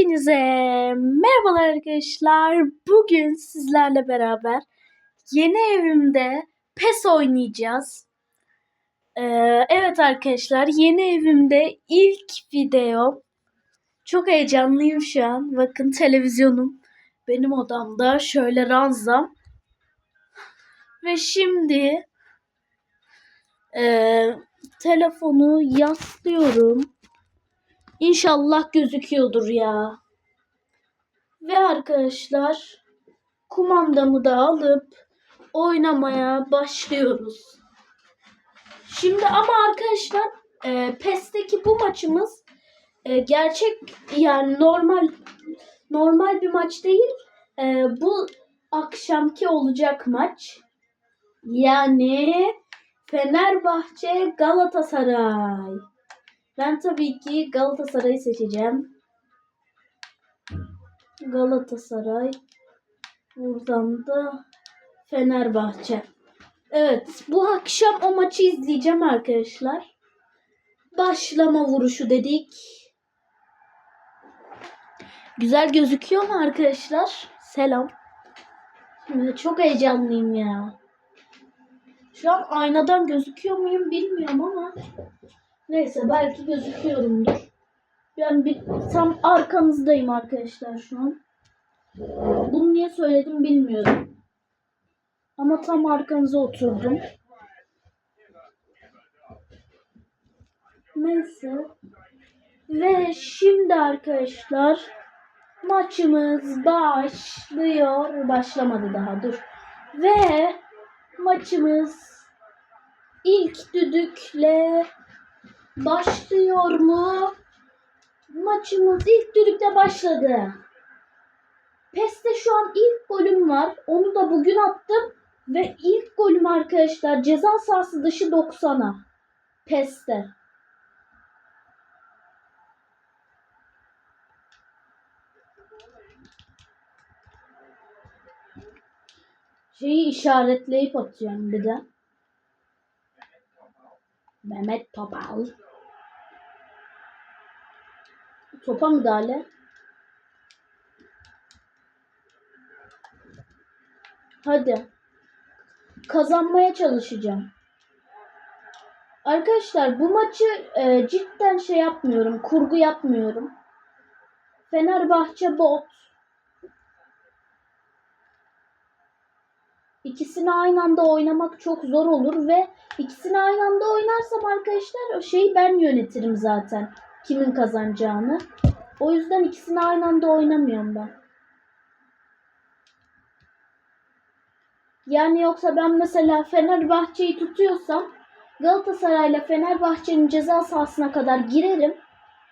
Hepinize merhabalar arkadaşlar. Bugün sizlerle beraber yeni evimde PES oynayacağız. Ee, evet arkadaşlar yeni evimde ilk video. Çok heyecanlıyım şu an. Bakın televizyonum benim odamda. Şöyle ranzam. Ve şimdi e, telefonu yaslıyorum. İnşallah gözüküyordur ya. Ve arkadaşlar kumandamı da alıp oynamaya başlıyoruz. Şimdi ama arkadaşlar e, PES'teki bu maçımız e, gerçek yani normal normal bir maç değil. E, bu akşamki olacak maç. Yani Fenerbahçe Galatasaray. Ben tabii ki Galatasaray'ı seçeceğim. Galatasaray. Buradan da Fenerbahçe. Evet bu akşam o maçı izleyeceğim arkadaşlar. Başlama vuruşu dedik. Güzel gözüküyor mu arkadaşlar? Selam. Şimdi çok heyecanlıyım ya. Şu an aynadan gözüküyor muyum bilmiyorum ama Neyse belki gözüküyorumdur. Ben bir tam arkanızdayım arkadaşlar şu an. Bunu niye söyledim bilmiyorum. Ama tam arkanıza oturdum. Neyse. Ve şimdi arkadaşlar maçımız başlıyor. Başlamadı daha dur. Ve maçımız ilk düdükle başlıyor mu? Maçımız ilk düdükte başladı. PES'te şu an ilk golüm var. Onu da bugün attım. Ve ilk golüm arkadaşlar ceza sahası dışı 90'a. PES'te. Şeyi işaretleyip atacağım bir de. Mehmet Topal. Topa müdahale. Hadi. Kazanmaya çalışacağım. Arkadaşlar bu maçı e, cidden şey yapmıyorum. Kurgu yapmıyorum. Fenerbahçe bot. İkisini aynı anda oynamak çok zor olur ve ikisini aynı anda oynarsam arkadaşlar o şeyi ben yönetirim zaten. Kimin kazanacağını. O yüzden ikisini aynı anda oynamıyorum ben. Yani yoksa ben mesela Fenerbahçe'yi tutuyorsam Galatasaray'la Fenerbahçe'nin ceza sahasına kadar girerim.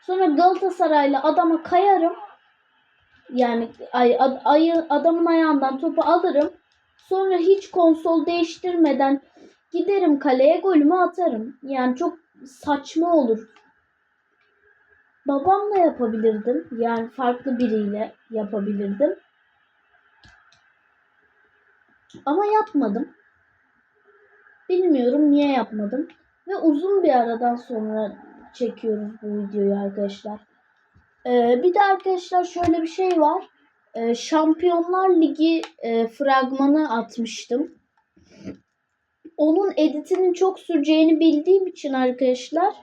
Sonra Galatasaray'la adama kayarım. Yani ay, ad, ayı, adamın ayağından topu alırım. Sonra hiç konsol değiştirmeden giderim kaleye golümü atarım. Yani çok saçma olur. Babamla yapabilirdim. Yani farklı biriyle yapabilirdim. Ama yapmadım. Bilmiyorum niye yapmadım. Ve uzun bir aradan sonra çekiyoruz bu videoyu arkadaşlar. Ee, bir de arkadaşlar şöyle bir şey var. Ee, Şampiyonlar Ligi e, fragmanı atmıştım. Onun editinin çok süreceğini bildiğim için arkadaşlar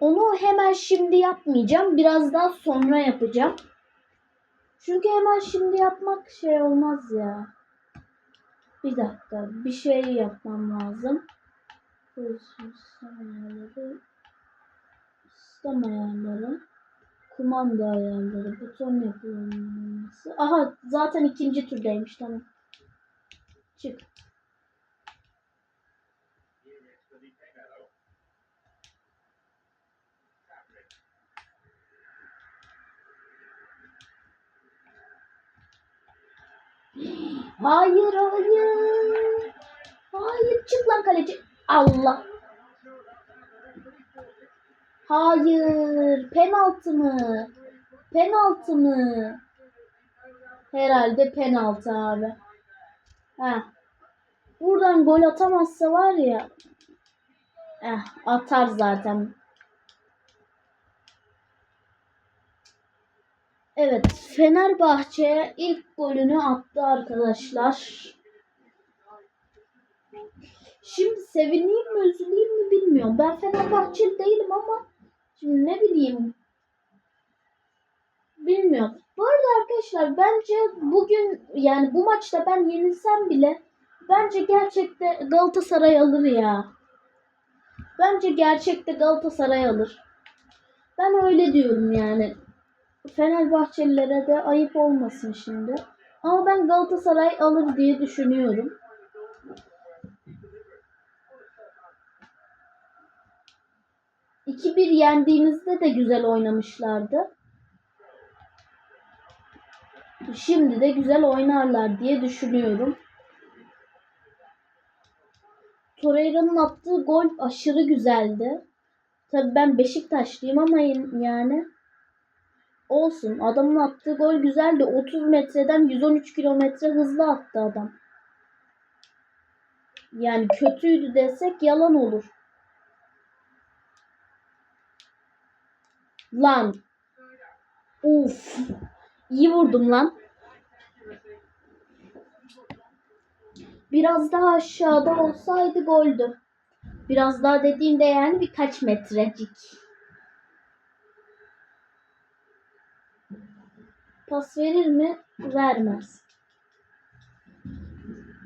onu hemen şimdi yapmayacağım. Biraz daha sonra yapacağım. Çünkü hemen şimdi yapmak şey olmaz ya. Bir dakika. Bir şey yapmam lazım. Sistem ayarları. Sistem ayarları. Kumanda ayarları. Buton yapılması. Aha zaten ikinci turdaymış. Tamam. Çık. Hayır hayır. Hayır çık lan kaleci. Allah. Hayır. Penaltı mı? Penaltı mı? Herhalde penaltı abi. Ha. Buradan gol atamazsa var ya. Eh, atar zaten. Evet, Fenerbahçe ilk golünü attı arkadaşlar. Şimdi sevineyim mi, üzüleyim mi bilmiyorum. Ben Fenerbahçeli değilim ama şimdi ne bileyim. Bilmiyorum. Bu arada arkadaşlar bence bugün yani bu maçta ben yenilsem bile bence gerçekte Galatasaray alır ya. Bence gerçekte Galatasaray alır. Ben öyle diyorum yani. Fenerbahçelilere de ayıp olmasın şimdi. Ama ben Galatasaray alır diye düşünüyorum. İki bir yendiğimizde de güzel oynamışlardı. Şimdi de güzel oynarlar diye düşünüyorum. Torreira'nın attığı gol aşırı güzeldi. Tabii ben Beşiktaşlıyım ama yani olsun. Adamın attığı gol güzeldi. 30 metreden 113 kilometre hızlı attı adam. Yani kötüydü desek yalan olur. Lan. Uf. İyi vurdum lan. Biraz daha aşağıda olsaydı goldü. Biraz daha dediğimde yani birkaç metrecik. Pas verir mi? Vermez.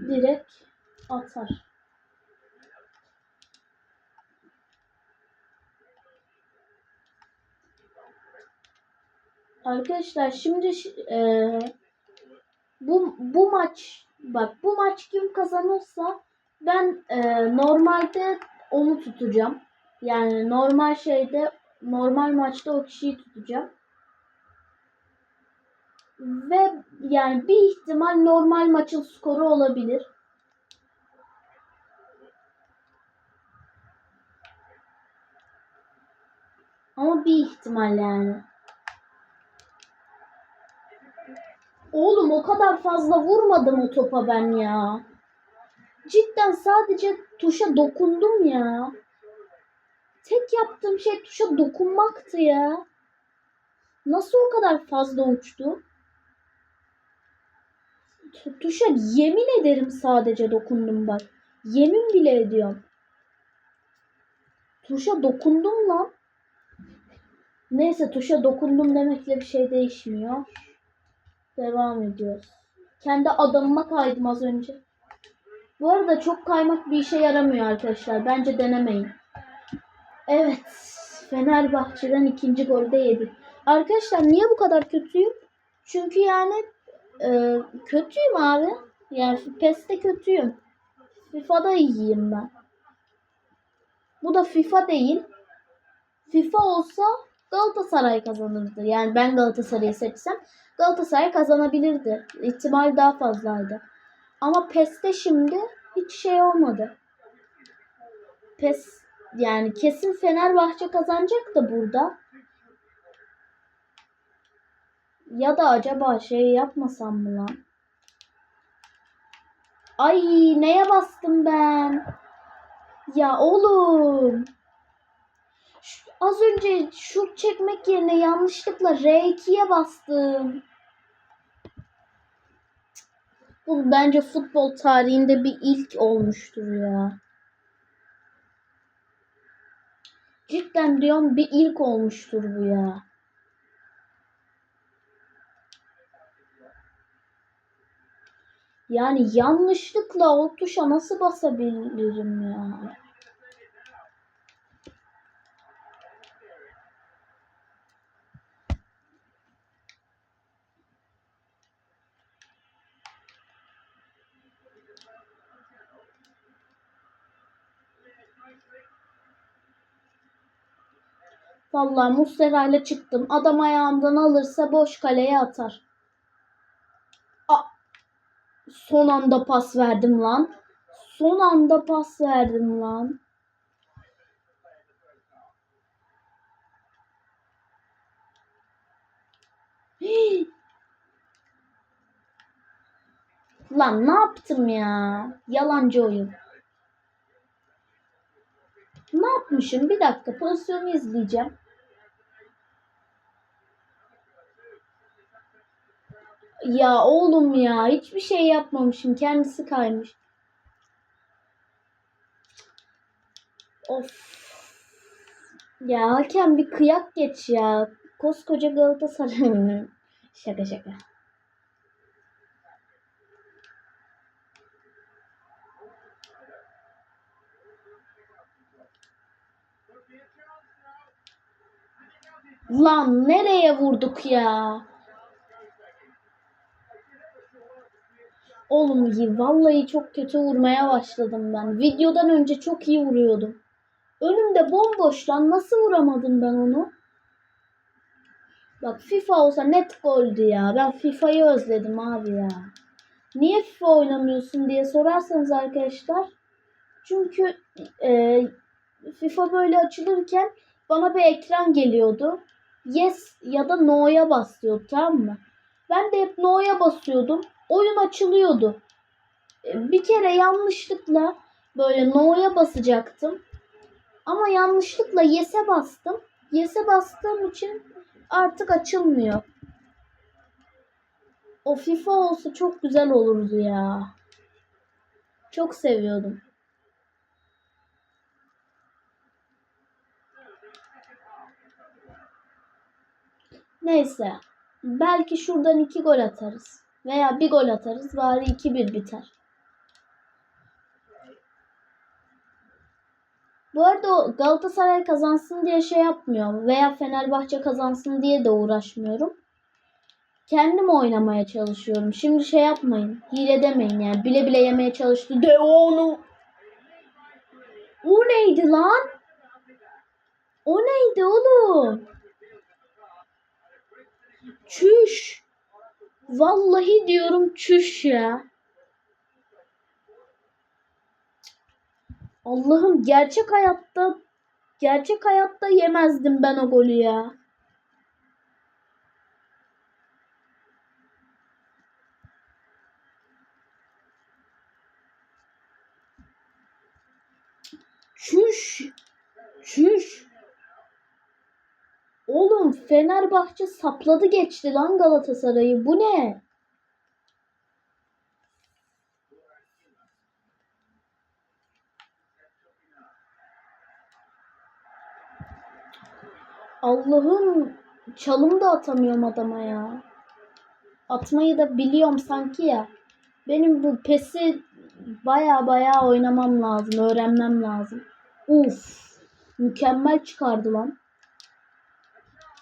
Direkt atar. Arkadaşlar şimdi e, bu bu maç bak bu maç kim kazanırsa ben e, normalde onu tutacağım. Yani normal şeyde normal maçta o kişiyi tutacağım. Ve yani bir ihtimal normal maçın skoru olabilir. Ama bir ihtimal yani. Oğlum o kadar fazla vurmadım o topa ben ya. Cidden sadece tuşa dokundum ya. Tek yaptığım şey tuşa dokunmaktı ya. Nasıl o kadar fazla uçtu? Tuşa yemin ederim sadece dokundum bak. Yemin bile ediyorum. Tuşa dokundum lan. Neyse tuşa dokundum demekle bir şey değişmiyor. Devam ediyoruz. Kendi adamıma kaydım az önce. Bu arada çok kaymak bir işe yaramıyor arkadaşlar. Bence denemeyin. Evet. Fenerbahçe'den ikinci golde yedik. Arkadaşlar niye bu kadar kötüyüm? Çünkü yani e, kötüyüm abi. Yani PES'te kötüyüm. FIFA'da iyiyim ben. Bu da FIFA değil. FIFA olsa Galatasaray kazanırdı. Yani ben Galatasaray'ı seçsem Galatasaray kazanabilirdi. İhtimal daha fazlaydı. Ama PES'te şimdi hiç şey olmadı. PES yani kesin Fenerbahçe kazanacak da burada. Ya da acaba şey yapmasam mı lan? Ay neye bastım ben? Ya oğlum. Şu- az önce şut çekmek yerine yanlışlıkla R2'ye bastım. Bu bence futbol tarihinde bir ilk olmuştur ya. Cidden diyorum bir ilk olmuştur bu ya. Yani yanlışlıkla o tuşa nasıl basabilirim ya? Vallahi Muslera ile çıktım. Adam ayağımdan alırsa boş kaleye atar. Son anda pas verdim lan. Son anda pas verdim lan. Lan ne yaptım ya? Yalancı oyun. Ne yapmışım? Bir dakika pozisyonu izleyeceğim. Ya oğlum ya hiçbir şey yapmamışım. Kendisi kaymış. Of. Ya hakem bir kıyak geç ya. Koskoca Galatasaray. şaka şaka. Lan nereye vurduk ya? Oğlum iyi. Vallahi çok kötü vurmaya başladım ben. Videodan önce çok iyi vuruyordum. Önümde bomboş lan. Nasıl vuramadım ben onu? Bak FIFA olsa net goldü ya. Ben FIFA'yı özledim abi ya. Niye FIFA oynamıyorsun diye sorarsanız arkadaşlar. Çünkü e, FIFA böyle açılırken bana bir ekran geliyordu. Yes ya da no'ya basıyordu tamam mı? Ben de hep no'ya basıyordum. Oyun açılıyordu. E, Bir kere yanlışlıkla böyle no'ya basacaktım. Ama yanlışlıkla yes'e bastım. Yes'e bastığım için artık açılmıyor. O FIFA olsa çok güzel olurdu ya. Çok seviyordum. Neyse. Belki şuradan iki gol atarız. Veya bir gol atarız. Bari 2-1 biter. Bu arada Galatasaray kazansın diye şey yapmıyorum. Veya Fenerbahçe kazansın diye de uğraşmıyorum. Kendim oynamaya çalışıyorum. Şimdi şey yapmayın. Hile demeyin yani. Bile bile yemeye çalıştı. De onu. O neydi lan? O neydi oğlum? Çüş. Vallahi diyorum çüş ya. Allah'ım gerçek hayatta gerçek hayatta yemezdim ben o golü ya. Çüş. Oğlum Fenerbahçe sapladı geçti lan Galatasaray'ı. Bu ne? Allah'ım çalım da atamıyorum adama ya. Atmayı da biliyorum sanki ya. Benim bu pesi baya baya oynamam lazım. Öğrenmem lazım. Uf. Mükemmel çıkardı lan.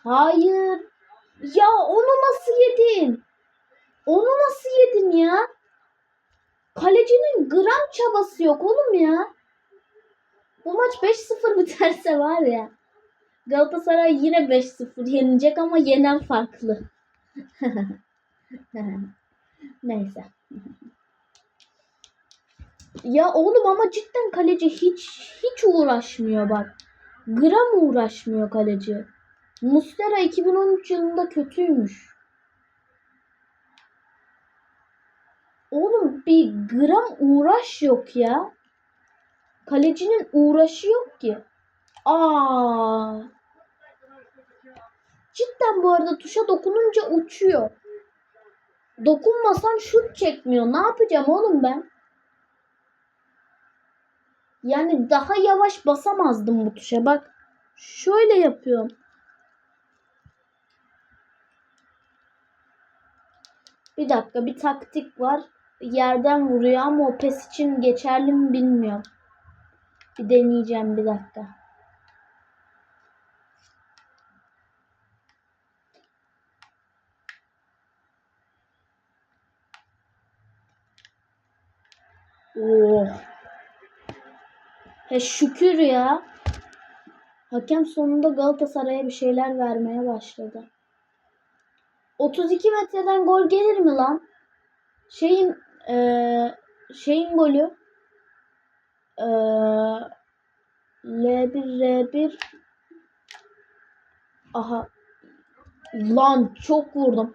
Hayır. Ya onu nasıl yedin? Onu nasıl yedin ya? Kalecinin gram çabası yok oğlum ya. Bu maç 5-0 biterse var ya. Galatasaray yine 5-0 yenecek ama yenen farklı. Neyse. Ya oğlum ama cidden kaleci hiç hiç uğraşmıyor bak. Gram uğraşmıyor kaleci. Mustera 2013 yılında kötüymüş. Oğlum bir gram uğraş yok ya. Kalecinin uğraşı yok ki. Aa. Cidden bu arada tuşa dokununca uçuyor. Dokunmasam şut çekmiyor. Ne yapacağım oğlum ben? Yani daha yavaş basamazdım bu tuşa. Bak şöyle yapıyorum. Bir dakika bir taktik var. Yerden vuruyor ama o pes için geçerli mi bilmiyorum. Bir deneyeceğim bir dakika. Oh. He şükür ya. Hakem sonunda Galatasaray'a bir şeyler vermeye başladı. 32 metreden gol gelir mi lan? Şeyin eee şeyin golü eee L1 R1 Aha lan çok vurdum.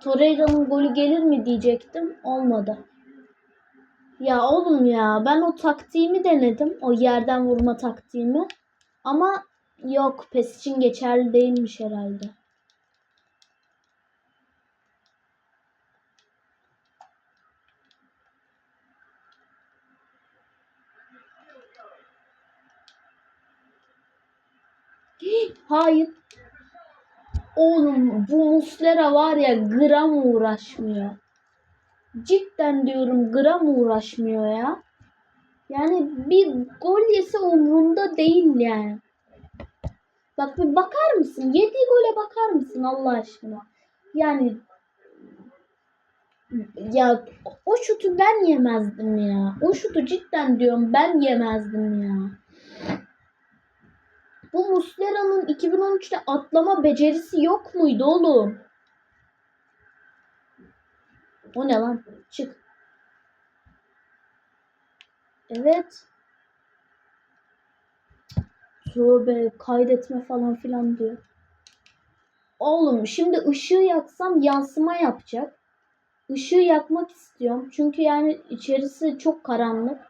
Torreira'nın golü gelir mi diyecektim. Olmadı. Ya oğlum ya ben o taktiğimi denedim. O yerden vurma taktiğimi. Ama yok pes için geçerli değilmiş herhalde. Hayır. Oğlum bu Muslera var ya gram uğraşmıyor. Cidden diyorum gram uğraşmıyor ya. Yani bir gol yese umurumda değil yani. Bak bir bakar mısın? Yediği gole bakar mısın Allah aşkına? Yani ya o şutu ben yemezdim ya. O şutu cidden diyorum ben yemezdim ya. Bu Muslera'nın 2013'te atlama becerisi yok muydu oğlum? O ne lan? Çık. Evet. Tövbe kaydetme falan filan diyor. Oğlum şimdi ışığı yaksam yansıma yapacak. Işığı yakmak istiyorum. Çünkü yani içerisi çok karanlık.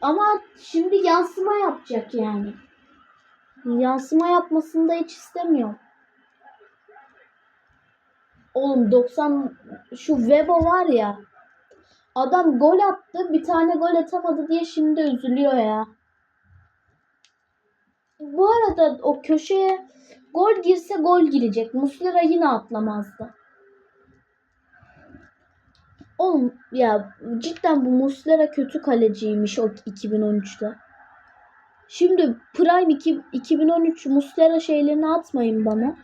Ama şimdi yansıma yapacak yani. Yansıma yapmasını da hiç istemiyorum. Oğlum 90 şu Webo var ya. Adam gol attı. Bir tane gol atamadı diye şimdi üzülüyor ya. Bu arada o köşeye gol girse gol girecek. Muslera yine atlamazdı. Oğlum ya cidden bu Muslera kötü kaleciymiş o 2013'te. Şimdi Prime 2, 2013 Muslera şeylerini atmayın bana.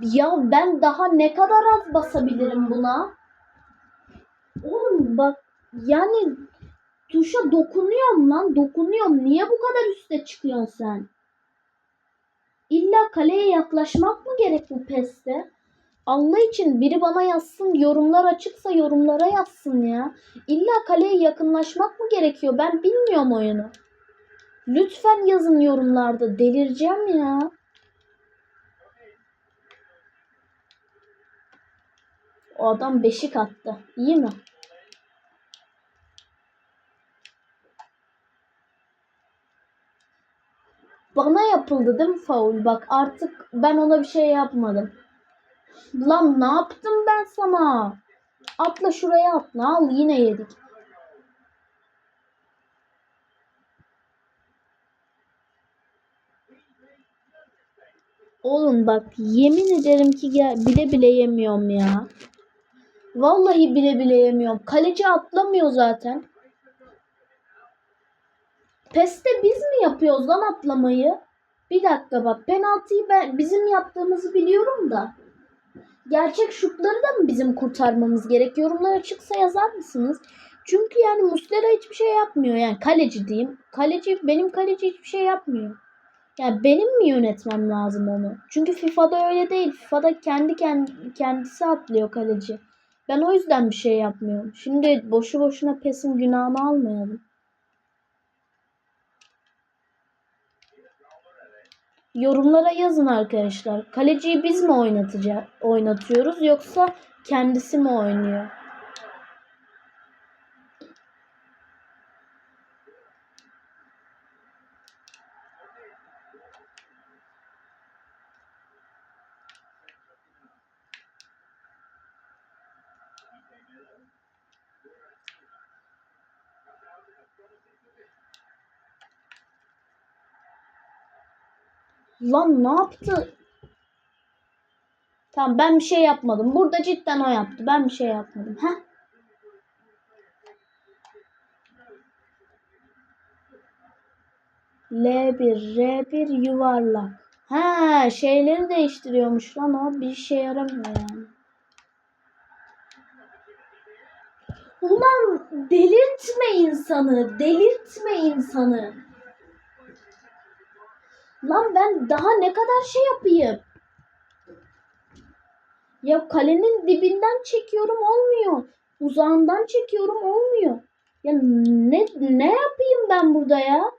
Ya ben daha ne kadar az basabilirim buna? Oğlum bak yani tuşa dokunuyorum lan dokunuyorum. Niye bu kadar üste çıkıyorsun sen? İlla kaleye yaklaşmak mı gerek bu PES'te? Allah için biri bana yazsın yorumlar açıksa yorumlara yazsın ya. İlla kaleye yakınlaşmak mı gerekiyor? Ben bilmiyorum oyunu. Lütfen yazın yorumlarda. Delireceğim ya. O adam beşik attı. İyi mi? Bana yapıldı değil mi faul? Bak artık ben ona bir şey yapmadım. Lan ne yaptım ben sana? Atla şuraya atla. Al yine yedik. Oğlum bak yemin ederim ki gel, bile bile yemiyorum ya. Vallahi bile bile yemiyorum. Kaleci atlamıyor zaten. Peste biz mi yapıyoruz lan atlamayı? Bir dakika bak penaltıyı ben bizim yaptığımızı biliyorum da. Gerçek şutları da mı bizim kurtarmamız gerek? Yorumlar açıksa yazar mısınız? Çünkü yani Muslera hiçbir şey yapmıyor. Yani kaleci diyeyim. Kaleci benim kaleci hiçbir şey yapmıyor. Yani benim mi yönetmem lazım onu? Çünkü FIFA'da öyle değil. FIFA'da kendi kendisi atlıyor kaleci. Ben o yüzden bir şey yapmıyorum. Şimdi boşu boşuna PES'in günahını almayalım. Yorumlara yazın arkadaşlar. Kaleciyi biz mi oynatacağız, oynatıyoruz yoksa kendisi mi oynuyor? Lan ne yaptı? Tamam ben bir şey yapmadım. Burada cidden o yaptı. Ben bir şey yapmadım. Heh. L1, R1 yuvarlak. Ha şeyleri değiştiriyormuş lan o. Bir işe yaramıyor yani. Ulan delirtme insanı. Delirtme insanı. Lan ben daha ne kadar şey yapayım? Ya kalenin dibinden çekiyorum olmuyor. Uzağından çekiyorum olmuyor. Ya ne ne yapayım ben burada ya?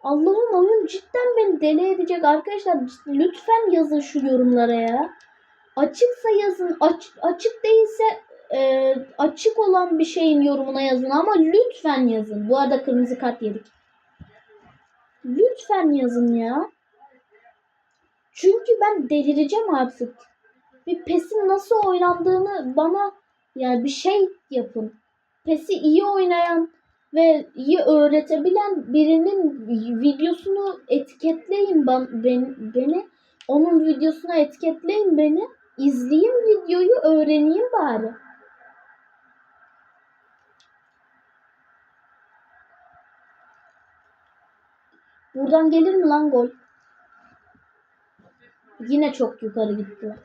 Allah'ım oyun cidden beni deli edecek arkadaşlar. Lütfen yazın şu yorumlara ya. Açıksa yazın. Aç, açık değilse e, açık olan bir şeyin yorumuna yazın ama lütfen yazın. Bu arada kırmızı kart yedik. Lütfen yazın ya. Çünkü ben delireceğim artık. Bir PES'in nasıl oynandığını bana yani bir şey yapın. PES'i iyi oynayan ve iyi öğretebilen birinin videosunu etiketleyin ben, ben, beni. Onun videosuna etiketleyin beni. İzleyeyim videoyu öğreneyim bari. Buradan gelir mi lan gol? Yine çok yukarı gitti.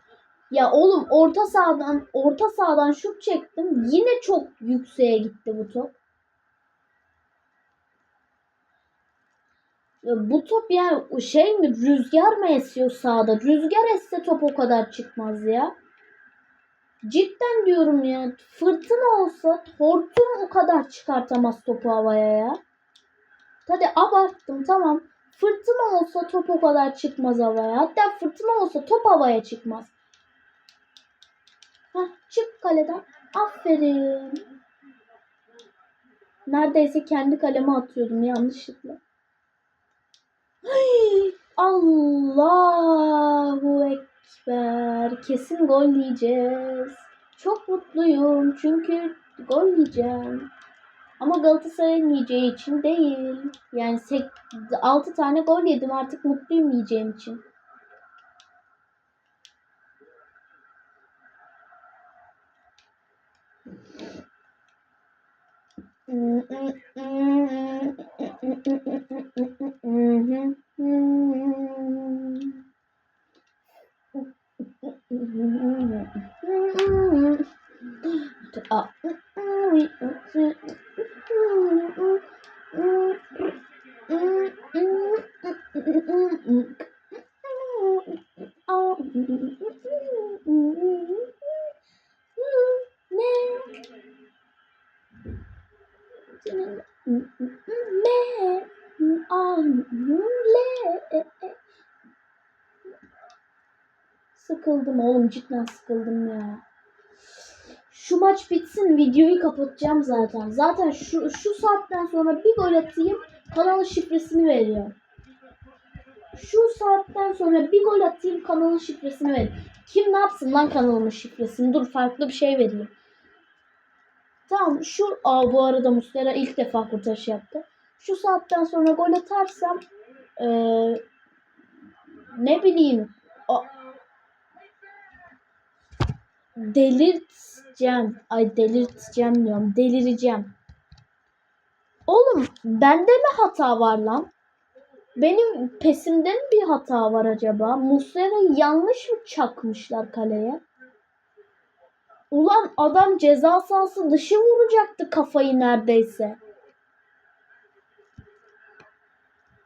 Ya oğlum orta sahadan orta sahadan şut çektim. Yine çok yükseğe gitti bu top. Ya bu top yani şey mi rüzgar mı esiyor sahada? Rüzgar esse top o kadar çıkmaz ya. Cidden diyorum ya. Fırtına olsa hortum o kadar çıkartamaz topu havaya ya. Hadi abarttım tamam. Fırtına olsa top o kadar çıkmaz havaya. Hatta fırtına olsa top havaya çıkmaz. Heh, çık kaleden. Aferin. Neredeyse kendi kaleme atıyordum yanlışlıkla. Ay, Allahu Ekber. Kesin gol yiyeceğiz. Çok mutluyum çünkü gol yiyeceğim. Ama Galatasaray'ın yiyeceği için değil. Yani 6 tane gol yedim artık mutluyum yiyeceğim için. Aa. Kapatacağım zaten. Zaten şu şu saatten sonra bir gol atayım kanalın şifresini veriyor. Şu saatten sonra bir gol atayım kanalın şifresini ver. Kim ne yapsın lan kanalımın şifresini? Dur farklı bir şey vereyim. Tamam şu aa bu arada Muslera ilk defa kurtarış yaptı. Şu saatten sonra gol atarsam ee, ne bileyim delirteceğim. Ay delirteceğim diyorum. Delireceğim. Oğlum bende mi hata var lan? Benim pesimde mi bir hata var acaba? Muslera'yı yanlış mı çakmışlar kaleye? Ulan adam ceza sahası dışı vuracaktı kafayı neredeyse.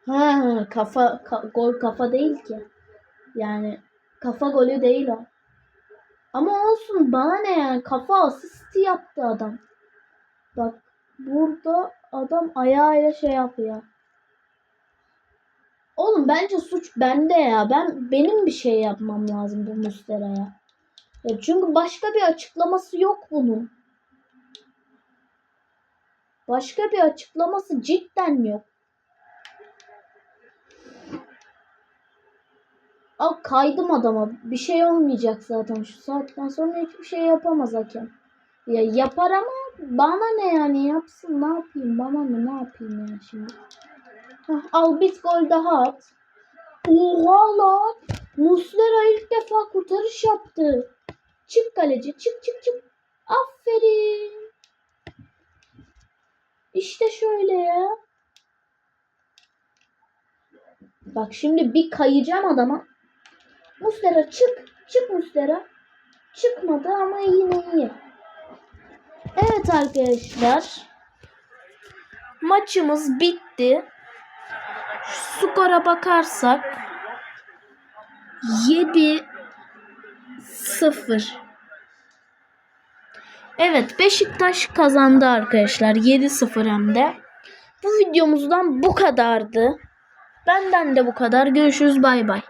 Ha, kafa ka, gol kafa değil ki. Yani kafa golü değil o. Ama olsun bana ne yani kafa asisti yaptı adam. Bak burada adam ayağıyla şey yapıyor. Oğlum bence suç bende ya. Ben benim bir şey yapmam lazım bu Mustera'ya. Ya çünkü başka bir açıklaması yok bunun. Başka bir açıklaması cidden yok. Al kaydım adama. Bir şey olmayacak zaten şu saatten sonra hiçbir şey yapamaz hakem. Ya yapar ama bana ne yani yapsın ne yapayım bana ne ne yapayım yani şimdi. Heh, al bir gol daha at. Oha lan. Muslera ilk defa kurtarış yaptı. Çık kaleci çık çık çık. Aferin. İşte şöyle ya. Bak şimdi bir kayacağım adama. Muslera çık. Çık Muslera. Çıkmadı ama yine iyi. Evet arkadaşlar. Maçımız bitti. Skora bakarsak 7 0 Evet Beşiktaş kazandı arkadaşlar 7-0 hem de. Bu videomuzdan bu kadardı. Benden de bu kadar. Görüşürüz bay bay.